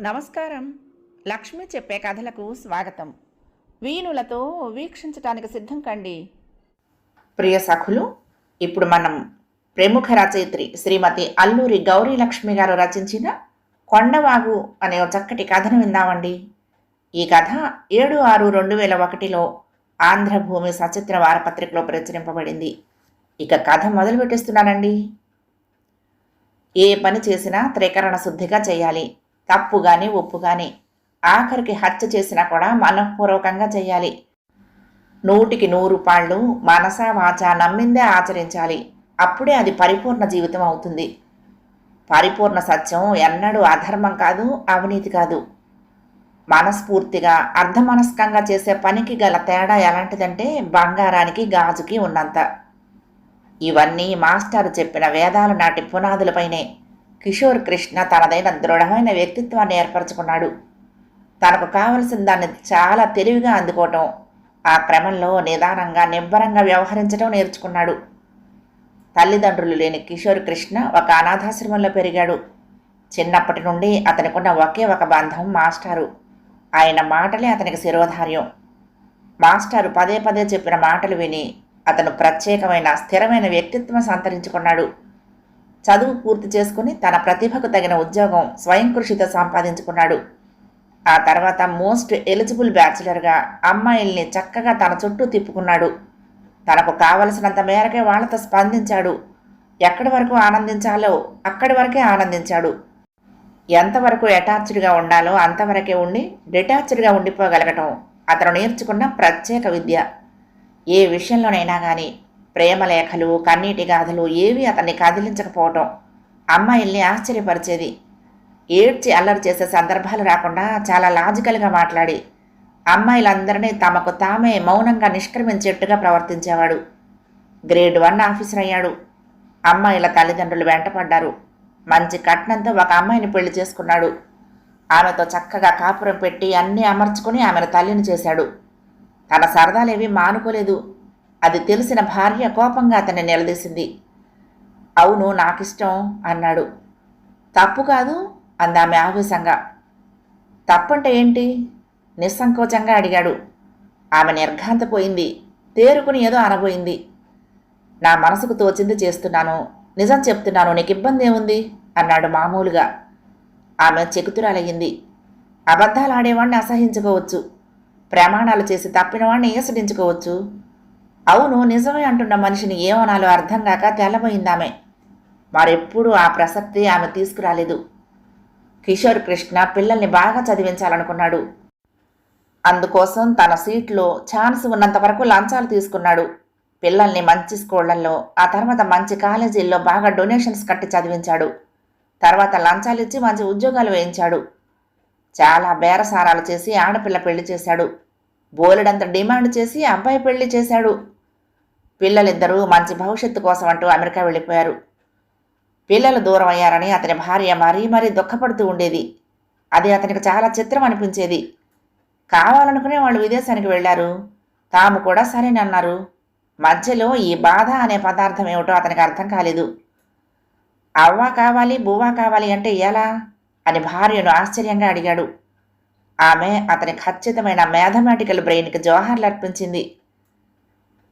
నమస్కారం. లక్ష్మి చెప్పే కథలకు స్వాగతం. వీణులతో వీక్షించటానికి సిద్ధం కండి. ప్రియ సఖులు ఇప్పుడు మనం ప్రముఖ రచయిత్రి శ్రీమతి అల్లూరి గౌరీ లక్ష్మి గారు రచించిన కొండవాగు అనే ఒక చక్కటి కథను విందామండి. ఈ కథ ఏడు ఆరు రెండు వేల ఒకటిలో ఆంధ్రభూమి సచిత్ర వారపత్రికలో ప్రచురింపబడింది. ఇక కథ మొదలుపెట్టిస్తున్నానండి. ఏ పని చేసినా త్రికరణ శుద్ధిగా చేయాలి. తప్పు కానీ ఒప్పు కానీ ఆఖరికి హత్య చేసినా కూడా మనఃపూర్వకంగా చేయాలి. నూటికి నూరు పాళ్ళు మనసా వాచ నమ్మిందే ఆచరించాలి. అప్పుడే అది పరిపూర్ణ జీవితం అవుతుంది. పరిపూర్ణ సత్యం ఎన్నడూ అధర్మం కాదు అవినీతి కాదు. మనస్ఫూర్తిగా అర్ధమనస్కంగా చేసే పనికి గల తేడా ఎలాంటిదంటే బంగారానికి గాజుకి ఉన్నంత. ఇవన్నీ మాస్టారు చెప్పిన వేదాల నాటి పునాదులపైనే. కిషోర్ కృష్ణ తనదైన దృఢమైన వ్యక్తిత్వాన్ని ఏర్పరచుకున్నాడు. తనకు కావలసిన దాన్ని చాలా తెలివిగా అందుకోవటం ఆ క్రమంలో నిదానంగా నిబ్బరంగా వ్యవహరించడం నేర్చుకున్నాడు. తల్లిదండ్రులు లేని కిషోర్ కృష్ణ ఒక అనాథాశ్రమంలో పెరిగాడు. చిన్నప్పటి నుండి అతనికున్న ఒకే ఒక బంధం మాస్టారు. ఆయన మాటలే అతనికి శిరోధార్యం. మాస్టారు పదే పదే చెప్పిన మాటలు విని అతను ప్రత్యేకమైన స్థిరమైన వ్యక్తిత్వం సంతరించుకున్నాడు. చదువు పూర్తి చేసుకుని తన ప్రతిభకు తగిన ఉద్యోగం స్వయం కృషితో సంపాదించుకున్నాడు. ఆ తర్వాత మోస్ట్ ఎలిజిబుల్ బ్యాచులర్గా అమ్మాయిల్ని చక్కగా తన చుట్టూ తిప్పుకున్నాడు. తనకు కావలసినంత మేరకే వాళ్ళతో స్పందించాడు. ఎక్కడి వరకు ఆనందించాలో అక్కడి వరకే ఆనందించాడు. ఎంతవరకు అటాచ్డ్గా ఉండాలో అంతవరకే ఉండి డిటాచ్డ్గా ఉండిపోగలగటం అతను నేర్చుకున్న ప్రత్యేక విద్య. ఏ విషయంలోనైనా కానీ ప్రేమలేఖలు కన్నీటి గాథలు ఏవి అతన్ని కదిలించకపోవటం. అమ్మాయిల్ని ఆశ్చర్యపరిచేది. ఏడ్చి అల్లరి చేసే సందర్భాలు రాకుండా చాలా లాజికల్గా మాట్లాడి అమ్మాయిలందరినీ తమకు తామే మౌనంగా నిష్క్రమించేట్టుగా ప్రవర్తించేవాడు. గ్రేడ్ వన్ ఆఫీసర్ అయ్యాడు. అమ్మాయిల తల్లిదండ్రులు వెంటపడ్డారు. మంచి కట్నంతో ఒక అమ్మాయిని పెళ్ళి చేసుకున్నాడు. ఆమెతో చక్కగా కాపురం పెట్టి అన్నీ అమర్చుకుని ఆమెను తల్లిని చేశాడు. తన సరదాలేవి మానుకోలేదు. అది తెలిసిన భార్య కోపంగా అతన్ని నిలదీసింది. అవును నాకిష్టం అన్నాడు. తప్పు కాదు అందామె ఆవేశంగా. తప్పంటే ఏంటి? నిస్సంకోచంగా అడిగాడు. ఆమె నిర్ఘాంతపోయింది. తేరుకుని ఏదో అనబోయింది. నా మనసుకు తోచింది చేస్తున్నాను. నిజం చెప్తున్నాను. నీకు ఇబ్బంది ఏముంది? అన్నాడు మామూలుగా. ఆమె చెకుతురాలయ్యింది. అబద్ధాలు ఆడేవాడిని అసహించుకోవచ్చు. ప్రమాణాలు చేసి తప్పినవాడిని ఈసడించుకోవచ్చు అవును నిజమే అంటున్న మనిషిని ఏమనాలో అర్థం కాక తెల్లబోయిందామె మరెప్పుడూ ఆ ప్రసక్తి ఆమె తీసుకురాలేదు. కిషోర్ కృష్ణ పిల్లల్ని బాగా చదివించాలనుకున్నాడు. అందుకోసం తన సీట్లో ఛాన్స్ ఉన్నంత వరకు లంచాలు తీసుకున్నాడు. పిల్లల్ని మంచి స్కూళ్ళలో ఆ తర్వాత మంచి కాలేజీల్లో బాగా డొనేషన్స్ కట్టి చదివించాడు. తర్వాత లంచాలు ఇచ్చి మంచి ఉద్యోగాలు వేయించాడు. చాలా బేరసారాలు చేసి ఆడపిల్ల పెళ్ళి చేశాడు. బోలెడంత డిమాండ్ చేసి అబ్బాయి పెళ్ళి చేశాడు. పిల్లలిద్దరూ మంచి భవిష్యత్తు కోసం అంటూ అమెరికా వెళ్ళిపోయారు. పిల్లలు దూరం అయ్యారని అతని భార్య మరీ మరీ దుఃఖపడుతూ ఉండేది. అది అతనికి చాలా చిత్రం అనిపించేది. కావాలనుకునే వాళ్ళు విదేశానికి వెళ్ళారు. తాము కూడా సరేనన్నారు మధ్యలో ఈ బాధ అనే పదార్థం ఏమిటో అతనికి అర్థం కాలేదు. అవ్వ కావాలి బువ్వ కావాలి అంటే ఎలా? అని భార్యను ఆశ్చర్యంగా అడిగాడు. ఆమె అతని ఖచ్చితమైన మ్యాథమెటికల్ బ్రెయిన్కి జోహార్లు అర్పించింది.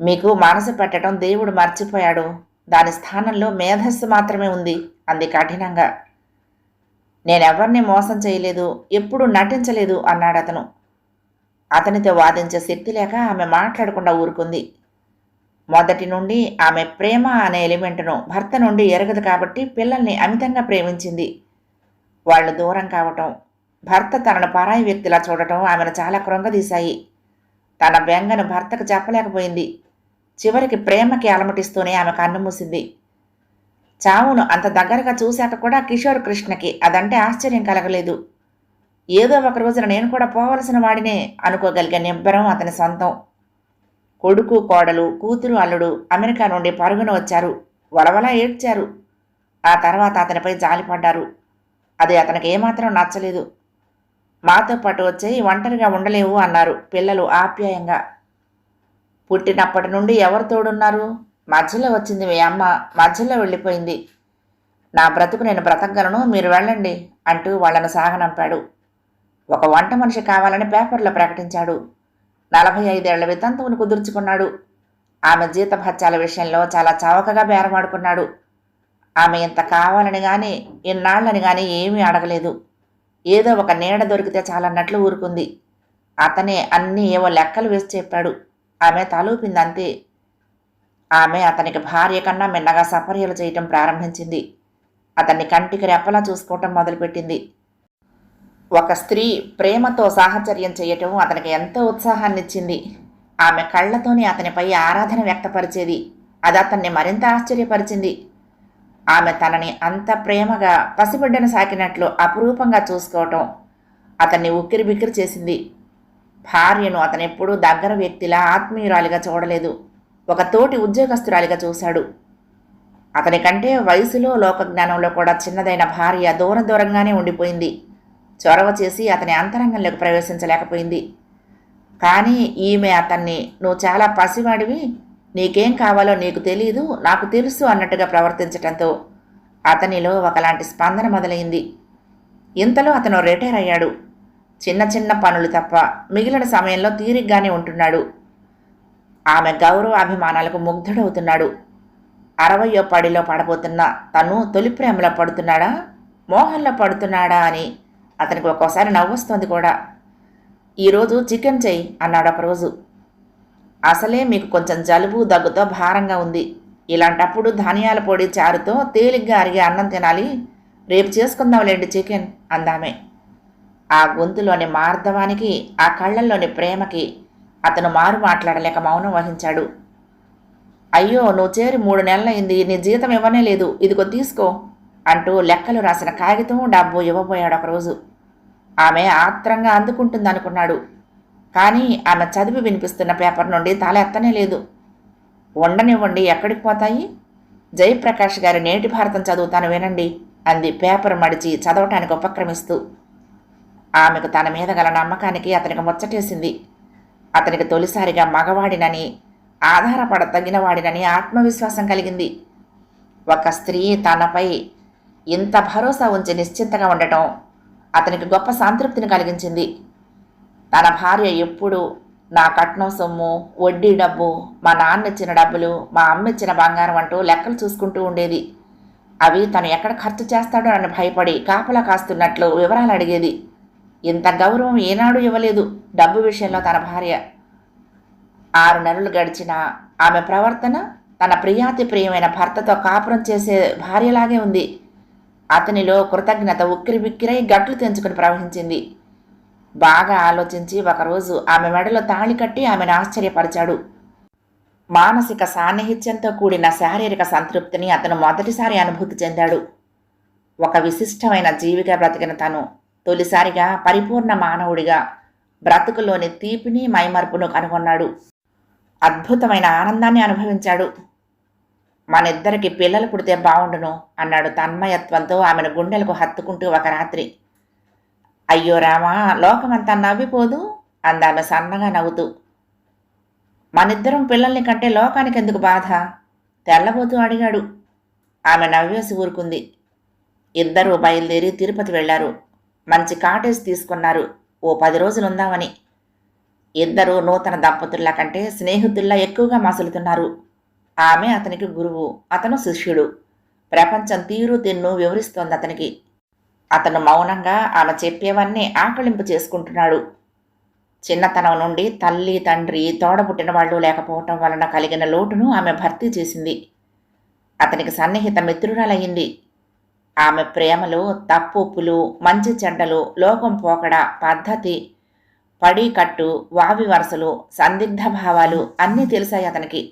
మీకు మనసు పెట్టడం దేవుడు మర్చిపోయాడు. దాని స్థానంలో మేధస్సు మాత్రమే ఉంది. అంది కఠినంగా. నేనెవరిని మోసం చేయలేదు ఎప్పుడూ నటించలేదు అన్నాడు అతను. అతనితో వాదించే శక్తి లేక ఆమె మాట్లాడకుండా ఊరుకుంది. మొదటి నుండి ఆమె ప్రేమ అనే ఎలిమెంట్ను భర్త నుండి ఎరగదు కాబట్టి పిల్లల్ని అమితంగా ప్రేమించింది. వాళ్ళు దూరం కావటం భర్త తనను పరాయి వ్యక్తిలా చూడటం ఆమెను చాలా కృంగదీశాయి. తన బెంగను భర్తకు చెప్పలేకపోయింది. చివరికి ప్రేమకి అలమటిస్తూనే ఆమె కన్ను మూసింది. చావును అంత దగ్గరగా చూశాక కూడా కిషోర్ కృష్ణకి అదంటే ఆశ్చర్యం కలగలేదు. ఏదో ఒక రోజున నేను కూడా పోవలసిన వాడినే అనుకోగలిగే నిబ్బరం అతని సొంతం. కొడుకు కోడలు కూతురు అల్లుడు అమెరికా నుండి పరుగున వచ్చారు. వలవలా ఏడ్చారు. ఆ తర్వాత అతనిపై జాలిపడ్డారు. అది అతనికి ఏమాత్రం నచ్చలేదు. మాతో పాటు వచ్చి ఒంటరిగా ఉండలేవు అన్నారు పిల్లలు ఆప్యాయంగా. పుట్టినప్పటి నుండి ఎవరు తోడున్నారు? మధ్యలో వచ్చింది మీ అమ్మ. మధ్యలో వెళ్ళిపోయింది. నా బ్రతుకు నేను బ్రతకగలను మీరు వెళ్ళండి అంటూ వాళ్ళను సాగనంపాడు. ఒక వంట మనిషి కావాలని పేపర్లో ప్రకటించాడు. నలభై ఐదేళ్ళ వితంతువును కుదుర్చుకున్నాడు. ఆమె జీతభత్యాల విషయంలో చాలా చవకగా బేరమాడుకున్నాడు. ఆమె ఇంత కావాలని కానీ ఇన్నాళ్ళని కానీ ఏమీ అడగలేదు. ఏదో ఒక నీడ దొరికితే చాలన్నట్లు ఊరుకుంది. అతనే అన్నీ ఏవో లెక్కలు వేసి చెప్పాడు. ఆమె తలూపిందంతే. ఆమె అతనికి భార్య కన్నా మిన్నగా సపర్యలు చేయటం ప్రారంభించింది. అతన్ని కంటికి రెప్పలా చూసుకోవటం మొదలుపెట్టింది. ఒక స్త్రీ ప్రేమతో సాహచర్యం చేయటం అతనికి ఎంతో ఉత్సాహాన్నిచ్చింది. ఆమె కళ్ళతోనే అతనిపై ఆరాధన వ్యక్తపరిచేది. అది అతన్ని మరింత ఆశ్చర్యపరిచింది. ఆమె తనని అంత ప్రేమగా పసిబిడ్డను సాకినట్లు అపురూపంగా చూసుకోవటం అతన్ని ఉక్కిరి బిక్కిరి చేసింది. భార్యను అతనెప్పుడూ దగ్గర వ్యక్తిలా ఆత్మీయురాలిగా చూడలేదు. ఒక తోటి ఉద్యోగస్తురాలిగా చూశాడు. అతని కంటే వయసులో లోకజ్ఞానంలో కూడా చిన్నదైన భార్య దూర దూరంగానే ఉండిపోయింది. చొరవ చేసి అతని అంతరంగంలోకి ప్రవేశించలేకపోయింది. కానీ ఈమె అతన్ని నువ్వు చాలా పసివాడివి నీకేం కావాలో నీకు తెలియదు నాకు తెలుసు అన్నట్టుగా ప్రవర్తించటంతో అతనిలో ఒకలాంటి స్పందన మొదలైంది. ఇంతలో అతను రిటైర్ అయ్యాడు. చిన్న చిన్న పనులు తప్ప మిగిలిన సమయంలో తీరిగ్గానే ఉంటున్నాడు. ఆమె గౌరవ అభిమానాలకు ముగ్ధుడవుతున్నాడు. అరవయో పడిలో పడబోతున్న తను తొలి ప్రేమలో పడుతున్నాడా? మోహంలో పడుతున్నాడా అని అతనికి ఒక్కోసారి నవ్వొస్తుంది కూడా. ఈరోజు చికెన్ చెయ్యి అన్నాడు ఒకరోజు. అసలే మీకు కొంచెం జలుబు దగ్గుతో భారంగా ఉంది. ఇలాంటప్పుడు ధనియాల పొడి చారుతో తేలిగ్గా అరిగే అన్నం తినాలి. రేపు చేసుకుందాంలేండి చికెన్ అందామే. ఆ గొంతులోని మార్ధవానికి ఆ కళ్ళల్లోని ప్రేమకి అతను మారు మాట్లాడలేక మౌనం వహించాడు. అయ్యో నువ్వు చేరి మూడు నెలలైంది నీ జీతం ఇవ్వనే లేదు ఇదిగో తీసుకో అంటూ లెక్కలు రాసిన కాగితం డబ్బు ఇవ్వబోయాడు ఒకరోజు. ఆమె ఆత్రంగా అందుకుంటుందనుకున్నాడు. కానీ ఆమె చదివి వినిపిస్తున్న పేపర్ నుండి తల ఎత్తనే లేదు. ఉండనివ్వండి ఎక్కడికి పోతాయి? జయప్రకాష్ గారి నేటి భారతం చదువుతాను వినండి అంది పేపర్ మడిచి చదవటానికి ఉపక్రమిస్తూ. ఆమెకు తన మీద గల నమ్మకానికి అతనికి ముచ్చటేసింది. అతనికి తొలిసారిగా మగవాడినని ఆధారపడతగినవాడినని ఆత్మవిశ్వాసం కలిగింది. ఒక స్త్రీ తనపై ఇంత భరోసా ఉంచి నిశ్చింతగా ఉండటం అతనికి గొప్ప సంతృప్తిని కలిగించింది. తన భార్య ఎప్పుడు నా కట్నం సొమ్ము వడ్డీ డబ్బు మా నాన్న ఇచ్చిన డబ్బులు మా అమ్మ ఇచ్చిన బంగారం అంటూ లెక్కలు చూసుకుంటూ ఉండేది. అవి తను ఎక్కడ ఖర్చు చేస్తాడో అని భయపడి కాపలా కాస్తున్నట్లు వివరాలు అడిగేది. ఇంత గౌరవం ఏనాడు ఇవ్వలేదు. డబ్బు విషయంలో తన భార్య ఆరు నెలలు గడిచిన ఆమె ప్రవర్తన తన ప్రియాతి ప్రియమైన భర్తతో కాపురం చేసే భార్యలాగే ఉంది. అతనిలో కృతజ్ఞత ఉక్కిరి బిక్కిరై గట్లు తెంచుకుని ప్రవహించింది. బాగా ఆలోచించి ఒకరోజు ఆమె మెడలో తాళి కట్టి ఆమెను ఆశ్చర్యపరిచాడు. మానసిక సాన్నిహిత్యంతో కూడిన శారీరక సంతృప్తిని అతను మొదటిసారి అనుభూతి చెందాడు. ఒక విశిష్టమైన జీవిగా బ్రతికిన తను. తొలిసారిగా పరిపూర్ణ మానవుడిగా బ్రతుకులోని తీపిని మైమర్పును కనుగొన్నాడు. అద్భుతమైన ఆనందాన్ని అనుభవించాడు. మనిద్దరికి పిల్లలు పుడితే బావుండును అన్నాడు తన్మయత్వంతో ఆమెను గుండెలకు హత్తుకుంటూ ఒక రాత్రి. అయ్యో రామా లోకమంతా నవ్విపోదు అందామె సన్నగా నవ్వుతూ. మనిద్దరం పిల్లల్ని కంటే లోకానికి ఎందుకు బాధ? తెల్లబోతూ అడిగాడు. ఆమె నవ్వేసి ఊరుకుంది. ఇద్దరూ బయలుదేరి తిరుపతి వెళ్ళారు మంచి కాటేజ్ తీసుకున్నారు. ఓ పది రోజులుందామని ఇద్దరూ ఇద్దరు నూతన దంపతుల్లా కంటే స్నేహితుల్లా ఎక్కువగా మసులుతున్నారు. ఆమె అతనికి గురువు అతను శిష్యుడు. ప్రపంచం తీరు తిన్ను వివరిస్తోంది అతనికి. అతను మౌనంగా ఆమె చెప్పేవన్నీ ఆకలింపు చేసుకుంటున్నాడు. చిన్నతనం నుండి తల్లి తండ్రి తోడబుట్టిన వాళ్ళు లేకపోవటం వలన కలిగిన లోటును ఆమె భర్తీ చేసింది. అతనికి సన్నిహిత మిత్రురాలయ్యింది. ఆమె ప్రేమలు తప్పుప్పులు మంచి చెడ్డలు లోకం పోకడ పద్ధతి పడికట్టు వావి వరసలు సందిగ్ధ భావాలు అన్నీ తెలిసాయి అతనికి.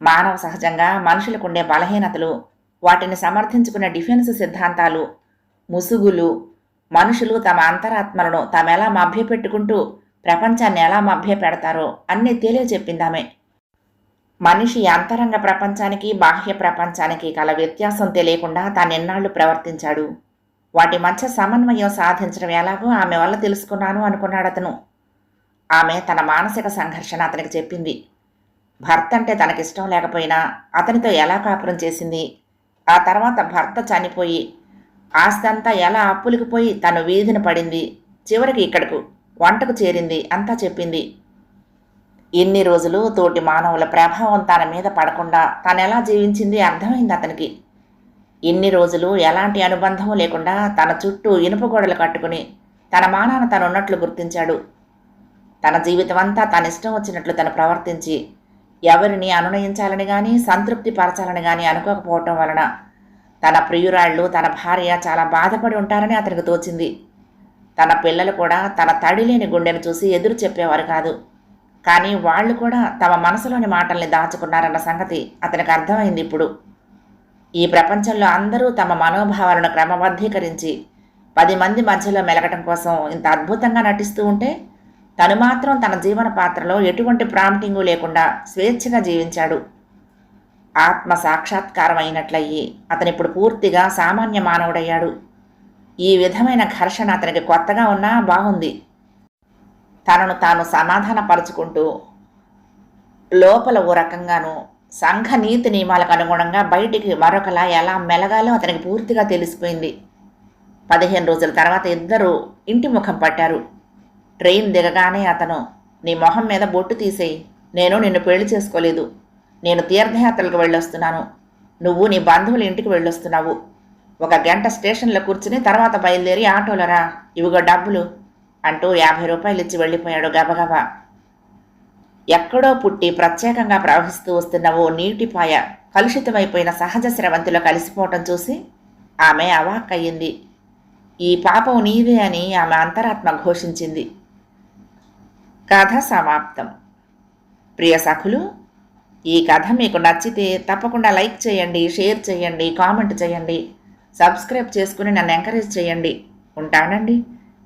మానవ సహజంగా మనుషులకుండే బలహీనతలు వాటిని సమర్థించుకునే డిఫెన్స్ సిద్ధాంతాలు ముసుగులు మనుషులు తమ అంతరాత్మలను తామెలా మభ్యపెట్టుకుంటూ ప్రపంచాన్ని ఎలా మభ్య పెడతారో అన్నీ తెలియచెప్పిందామె మనిషి అంతరంగ ప్రపంచానికి బాహ్య ప్రపంచానికి గల వ్యత్యాసం తెలియకుండా తానెన్నాళ్ళు ప్రవర్తించాడు? వాటి మధ్య సమన్వయం సాధించడం ఎలాగో ఆమె వల్ల తెలుసుకున్నాను అనుకున్నాడు అతను. ఆమె తన మానసిక సంఘర్షణ అతనికి చెప్పింది. భర్త అంటే తనకిష్టం లేకపోయినా అతనితో ఎలా కాపురం చేసింది? ఆ తర్వాత భర్త చనిపోయి ఆస్తంతా ఎలా అప్పులకు పోయి తను వీధిన పడింది? చివరికి ఇక్కడకు వంటకు చేరింది అంతా చెప్పింది. ఇన్ని రోజులు తోటి మానవుల ప్రభావం తన మీద పడకుండా తను ఎలా జీవించింది అర్థమైంది అతనికి. ఇన్ని రోజులు ఎలాంటి అనుబంధం లేకుండా తన చుట్టూ ఇనుప గోడలు కట్టుకుని తన మానాన తను ఉన్నట్లు గుర్తించాడు. తన జీవితం అంతా తన ఇష్టం వచ్చినట్లు తను ప్రవర్తించి ఎవరిని అనునయించాలని కానీ సంతృప్తి పరచాలని కానీ అనుకోకపోవటం వలన తన ప్రియురాళ్ళు తన భార్య చాలా బాధపడి ఉంటారని అతనికి తోచింది. తన పిల్లలు కూడా తన తడిలేని గుండెను చూసి ఎదురు చెప్పేవారు కాదు. కానీ వాళ్ళు కూడా తమ మనసులోని మాటల్ని దాచుకున్నారన్న సంగతి అతనికి అర్థమైంది ఇప్పుడు. ఈ ప్రపంచంలో అందరూ తమ మనోభావాలను క్రమబద్ధీకరించి పది మంది మధ్యలో మెలగటం కోసం ఇంత అద్భుతంగా నటిస్తూ ఉంటే తను మాత్రం తన జీవన పాత్రలో ఎటువంటి ప్రాంప్టింగు లేకుండా స్వేచ్ఛగా జీవించాడు. ఆత్మ సాక్షాత్కారం అయినట్లయి అతనిప్పుడు పూర్తిగా సామాన్య మానవుడయ్యాడు. ఈ విధమైన ఘర్షణ అతనికి కొత్తగా ఉన్నా బాగుంది. తనను తాను సమాధానపరుచుకుంటూ లోపల ఓ రకంగాను సంఘ నీతి నియమాలకు అనుగుణంగా బయటికి మరొకలా ఎలా మెలగాలో అతనికి పూర్తిగా తెలిసిపోయింది. పదిహేను రోజుల తర్వాత ఇద్దరు ఇంటి ముఖం పట్టారు. ట్రైన్ దిగగానే అతను నీ మొహం మీద బొట్టు తీసేయి. నేను నిన్ను పెళ్ళి చేసుకోలేదు. నేను తీర్థయాత్రలకు వెళ్ళొస్తున్నాను. నువ్వు నీ బంధువుల ఇంటికి వెళ్ళొస్తున్నావు. ఒక గంట స్టేషన్లో కూర్చుని తర్వాత బయలుదేరి ఆటోలో రా. ఇవిగో డబ్బులు. అంటూ యాభై రూపాయలు ఇచ్చి వెళ్ళిపోయాడు గబగబా. ఎక్కడో పుట్టి ప్రత్యేకంగా ప్రవహిస్తూ వస్తున్న ఓ నీటిపాయ కలుషితమైపోయిన సహజ స్రవంతిలో కలిసిపోవటం చూసి ఆమె అవాక్కయ్యింది. ఈ పాపం నీదే అని ఆమె అంతరాత్మ ఘోషించింది. కథ సమాప్తం. ప్రియ సఖులు ఈ కథ మీకు నచ్చితే తప్పకుండా లైక్ చేయండి షేర్ చేయండి కామెంట్ చేయండి సబ్స్క్రైబ్ చేసుకుని నన్ను ఎంకరేజ్ చేయండి. ఉంటానండి.